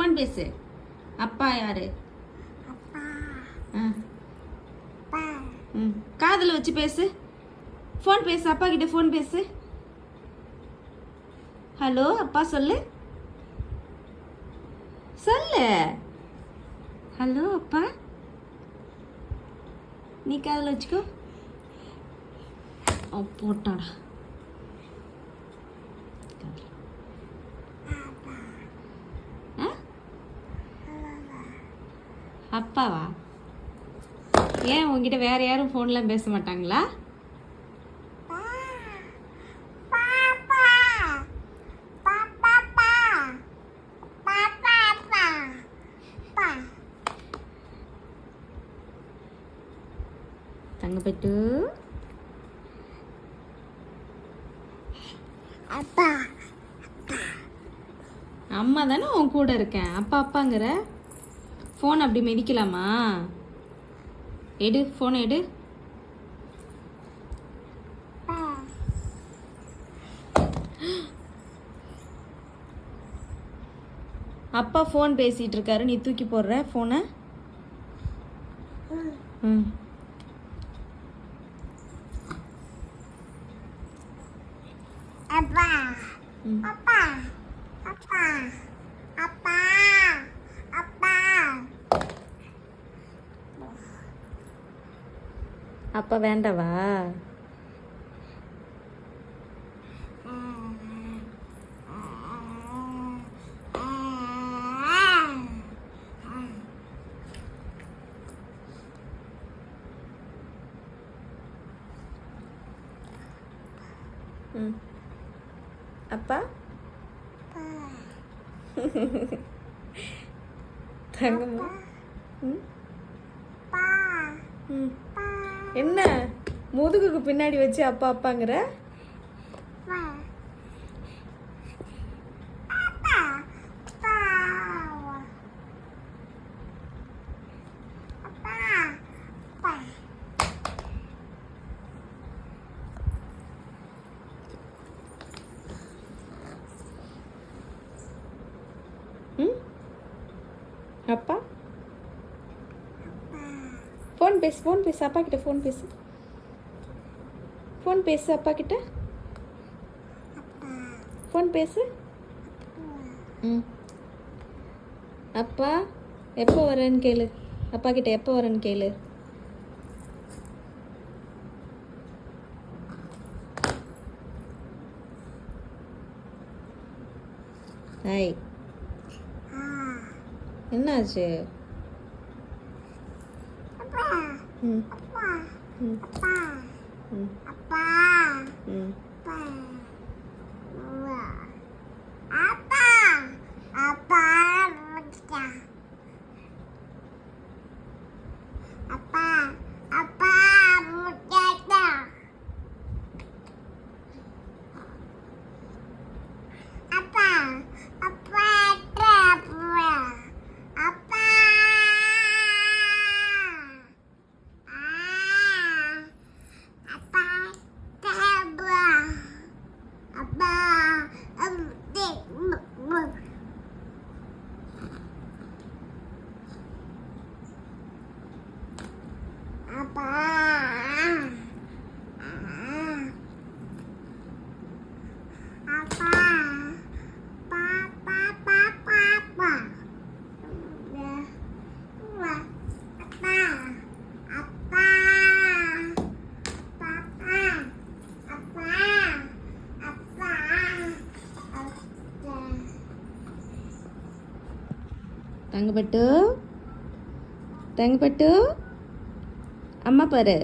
Phone பேசு. அப்பா யாரு? ம். காதில் வச்சு பேசு. ஃபோன் பேசு. அப்பா கிட்ட ஃபோன் பேசு. ஹலோ அப்பா சொல்லு. சொல்லு. ஹலோ அப்பா. நீ காதில் வச்சுக்கோ. போட்டாடா. அப்பாவா? ஏன் உங்ககிட்ட வேற யாரும் ஃபோன்லாம் பேச மாட்டாங்களா? தங்கப்பட்டு. அப்பா அம்மா தானே உன் கூட இருக்கேன். அப்பா அப்பாங்கிற? ஃபோன் அப்படி மிதிக்கலாமா? எடு ஃபோனை எடு. அப்பா ஃபோன் பேசிட்டு இருக்காரு. நீ தூக்கி போடுற ஃபோனை ம். அப்பா. அப்பா. அப்பா. அப்பா வேண்டவா? அப்பா? தங்கம்மா? ம். ம். என்ன? முதுகுக்கு பின்னாடி வச்சு அப்பா அப்பாங்கிற? ம்? அப்பா? ஃபோன் பேசு ஃபோன் பேசு அப்பா கிட்ட ஃபோன் பேசு ஃபோன் பேசு அப்பா கிட்ட? ஃபோன் பேசு ம். அப்பா எப்போ வரேன்னு கேளு. அப்பா கிட்ட எப்போ வரேன்னு கேளு. ஹாய் என்னாச்சு? 응. 아빠. 응. 아빠. 응. 아빠. 응. 아빠. தங்கப்பட்டு தங்கப்பட்டு அம்மா பாரு.